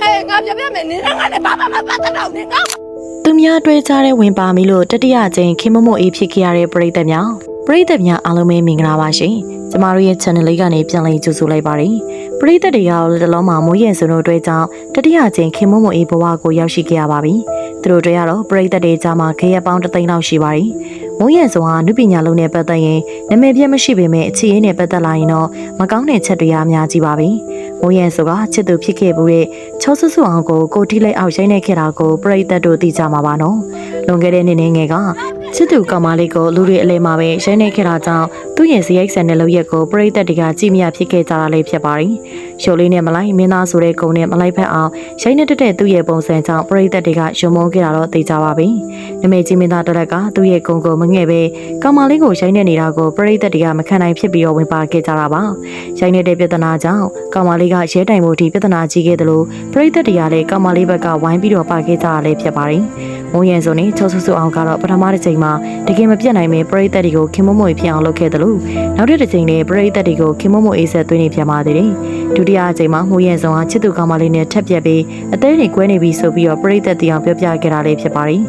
ဟဲ့ငါပြပြမယ်နင်ငါနဲ့ဘာမှမပတ်သက်တော့နင်ငါသူများတွေ့ကြတဲ့ဝင်ပါမီလို့တတိယကျင်းခင်မမို့အေးဖြစ်ခဲ့ရတဲ့ပရိသတ်များပရိသတ်များအားလုံးပဲမင်္ဂလာပါရှင်ကျမတို့ရဲ့ channel လေးကနေပြန်လည်ကြိုဆိုလိုက်ပါတယ်ပရိသတ်တွေရောတလုံးမှာမိုးရင်စုံတို့အတွက်ကြောင့်တတိယကျင်းခင်မမို့အေးဘဝကိုရောက်ရှိခဲ့ရပါပြီသူတို့တွေကတော့ပရိသတ်တွေကြားမှာခရက်ပေါင်းတစ်သိန်းလောက်ရှိပါတယ် မိုးရင်စုံဟာနုပညာလုံးနဲ့ပတ်သက်ရင်နာမည်ပြတ်မရှိပေမဲ့အခြေရင်းနဲ့ပတ်သက်လာရင်တော့မကောင်းတဲ့ချက်တွေအများကြီးပါပဲမိုးရင်စုံကချစ်သူဖြစ်ခဲ့မှုတဲ့ချောဆူဆူအောင်ကိုကိုတီးလိုက်အောက်ရိုင်းနေခဲ့တာကိုပရိသတ်တို့သိကြမှာပါနော်လွန်ခဲ့တဲ့နှစ်နှစ်ငယ်ကချစ်သူကောင်မလေးကိုလူတွေအလဲမှာပဲရိုင်းနေခဲ့တာကြောင့် သူ့ရဲ့ဇယိုက်ဆန်တဲ့လုပ်ရက်ကိုပရိသတ်တွေကကြည့်မြဖြစ်ခဲ့ကြတာလေးဖြစ်ပါတယ်ရှိုးလေးနဲ့မလိုက်မင်းသားဆိုတဲ့ကုံနဲ့မလိုက်ဖက်အောင်ရိုင်းနေတဲ့သူ့ရဲ့ပုံစံကြောင့်ပရိသတ်တွေကရုံမုန်းခဲ့တာတော့သိကြပါပြီနမေကြီးမင်းသားတော်လက်ကသူ့ရဲ့ကုံကိုမငဲ့ပဲကောင်မလေးကိုရိုင်းနေနေတာကိုပရိသတ်တွေကမခံနိုင်ဖြစ်ပြီးတော့ဝင်ပါခဲ့ကြတာပါရိုင်းနေတဲ့ပြဿနာကြောင့်ကောင်မလေးကရဲတိုင်မှုအထိပြဿနာကြီးခဲ့တယ်လို့ပရိသတ်တွေကလည်းကောင်မလေးဘက်ကဝိုင်းပြီးတော့ပါခဲ့ကြတာလည်းဖြစ်ပါတယ်မုံရံစုံနဲ့ချောဆူဆူအောင်ကတော့ပထမတစ်ချိန်မှာတကယ်မပြတ်နိုင်ပဲပရိသတ်တွေကိုခင်မမွေဖြစ်အောင်လုပ်ခဲ့တယ်လို့နောက်တစ်ချိန်နဲ့ပရိသတ်တွေကိုခင်မမွေအေးဆက်သွင်းနေပြန်ပါသေးတယ်ဒုတိယအချိန်မှာမုံရံစုံကချစ်သူကောင်မလေးနဲ့ထက်ပြက်ပြီးအသေးတွေကွဲနေပြီဆိုပြီးတော့ပရိသတ်တရားပြောပြခဲ့တာလေးဖြစ်ပါတယ်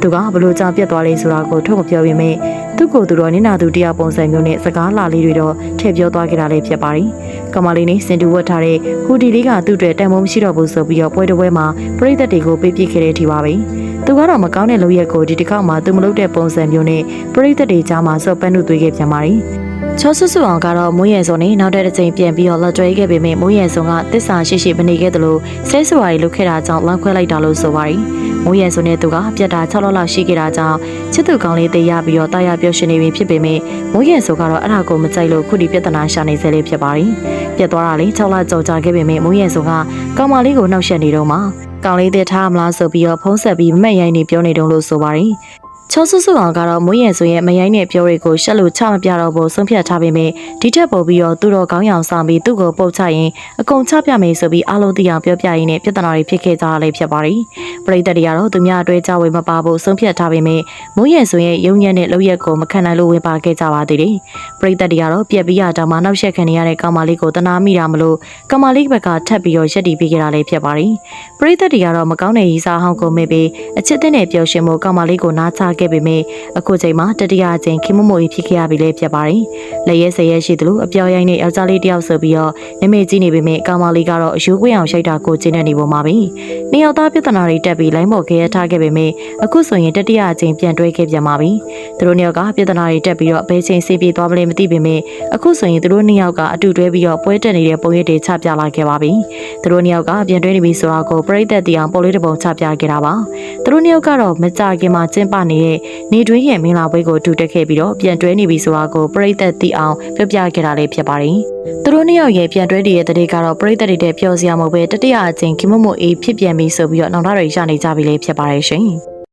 သူကဘလို့ကြောင့်ပြတ်သွားလဲဆိုတာကိုထုတ်မပြောပေမဲ့သူ့ကိုယ်သူတော့နင်နာသူတရားပုံစံမျိုးနဲ့စကားလာလေးတွေတော့ထည့်ပြောသွားခဲ့တာလေးဖြစ်ပါတယ် ကောင်မလေးနဲ့စင်တူဝတ်ထားတဲ့ဟူဒီလေးကသူ့အတွက်တန်ဖိုးမရှိတော့ဘူးဆိုပြီးတော့ပွဲတစ်ပွဲမှာပရိသတ်တွေကိုပေးပြခဲ့တဲ့အထိပါပဲသူကတော့မကောင်းတဲ့လုပ်ရက်ကိုဒီတစ်ခေါက်မှာသူမလုပ်တဲ့ပုံစံမျိုးနဲ့ပရိသတ်တွေကြားမှာစော့ပန်းတို့သွေးခဲ့ပြန်ပါတယ် ချောဆူဆူအောင်ကတော့မိုးရဲစုံနဲ့နောက်တဲ့တစ်ချိန်ပြန်ပြီးတော့လက်တွဲခဲ့ပေမဲ့မိုးရဲစုံကတစ္ဆာရှိရှိမနေခဲ့သလိုဆဲဆွာရီလုခဲ့တာကြောင့်လမ်းခွဲလိုက်တာလို့ဆိုပါတယ်မိုးရဲစုံနဲ့သူကပြတ်တာ6လောက်လောက်ရှိခဲ့တာကြောင့်ချစ်သူကောင်းလေးတေးရပြီးတော့တာယာပြောရှင်နေပြီဖြစ်ပေမဲ့မိုးရဲစုံကတော့အဲ့ဒါကိုမကြိုက်လို့ခုဒီပြဿနာရှာနေစေလေးဖြစ်ပါတယ်ပြတ်သွားတာလေ6လကြော်ကြခဲ့ပေမဲ့မိုးရဲစုံကကောင်မလေးကိုနှောက်ယှက်နေတော့မှကောင်လေးတက်ထားမလားဆိုပြီးတော့ဖုံးဆက်ပြီးမက်ရိုင်းနေပြောနေတုံးလို့ဆိုပါတယ် ချောဆူဆူအောင်ကတော့မွေးရယ်ဆိုရဲ့မရိုင်းတဲ့ပြောတွေကိုရှက်လို့ချမပြတော့ဘူးဆုံးဖြတ်ထားပေမဲ့ဒီထက်ပိုပြီးတော့သူတော်ကောင်းရောင်ဆောင်ပြီးသူ့ကိုပုတ်ချရင်အကုန်ချပြမယ်ဆိုပြီးအားလုံးသိအောင်ပြောပြရင်းနဲ့ပြဿနာတွေဖြစ်ခဲ့ကြတာလည်းဖြစ်ပါတယ်။ ပရိသတ်တွေကတော့သူများအတွဲကြဝေမပါဘူးဆုံးဖြတ်ထားပေမဲ့မွေးရယ်ဆိုရဲ့ရုံညံ့တဲ့လောက်ရက်ကိုမခံနိုင်လို့ဝင်ပါခဲ့ကြပါသေးတယ်။ပရိသတ်တွေကတော့ပြက်ပြီးရတောင်မှနောက်ဆက်ခံနေရတဲ့ကောင်မလေးကိုတနာမိတာမလို့ကောင်မလေးဘက်ကထပ်ပြီးတော့ရက်တီပေးခဲ့တာလည်းဖြစ်ပါတယ်။ပရိသတ်တွေကတော့မကောင်းတဲ့ရီစာဟောင်းကိုမေ့ပြီးအချစ်တဲ့နဲ့ပျော်ရွှင်မှုကောင်မလေးကိုနားချခဲ့ပေမဲ့အခုချိန်မှာတတိယအချိန်ခင်မမို့ဖြစ်ခဲ့ရပြီလေဖြစ်ပါတယ်။လက်ရဲဆဲရဲရှိသလိုအပြောင်းရိုင်းနဲ့ယောက်ျားလေးတယောက်ဆိုပြီးတော့နမေကြီးနေပေမဲ့ကောင်မလေးကတော့အယိုးကွင်းအောင်ရှိုက်တာကိုကျင်းနေနေပုံပါပဲ။နှစ်ယောက်သားပြဿနာတွေတက်ပြီးလိုင်းပေါ်ခဲရထားခဲ့ပေမဲ့အခုဆိုရင်တတိယအချိန်ပြန်တွဲခဲ့ပြန်ပါပြီ။သူတို့နှစ်ယောက်ကပြဿနာတွေတက်ပြီးတော့ဘယ်ချိန်စီးပြေးသွားမလဲမသိပေမဲ့အခုဆိုရင်သူတို့နှစ်ယောက်ကအတူတွဲပြီးတော့ပွဲတက်နေတဲ့ပုံရိပ်တွေချပြလာခဲ့ပါပြီ။သူတို့နှစ်ယောက်ကပြန်တွဲနေပြီဆိုတာကိုပြိသက်တီအောင်ပေါ်လေးတစ်ပုံချပြခဲ့တာပါ။သူတို့နှစ်ယောက်ကတော့မကြခင်မှာကျင်းပနေတဲ့နေတွင်းရဲ့မင်္ဂလာပွဲကိုတူတက်ခဲ့ပြီးတော့ပြန်တွဲနေပြီဆိုတာကိုပြိသက်တီအောင်ပြပြခဲ့တာလေးဖြစ်ပါတယ်။သူတို့နှစ်ယောက်ရဲ့ပြန်တွဲနေတဲ့တဲ့ကတော့ပြိသက်တွေတဲ့ပျော်စရာမဟုတ်ပဲတတိယအချင်းခင်မမို့အေးဖြစ်ပြန်ပြီဆိုပြီးတော့နောက်ထပ်တွေရနေကြပြီလေဖြစ်ပါတယ်ရှင်။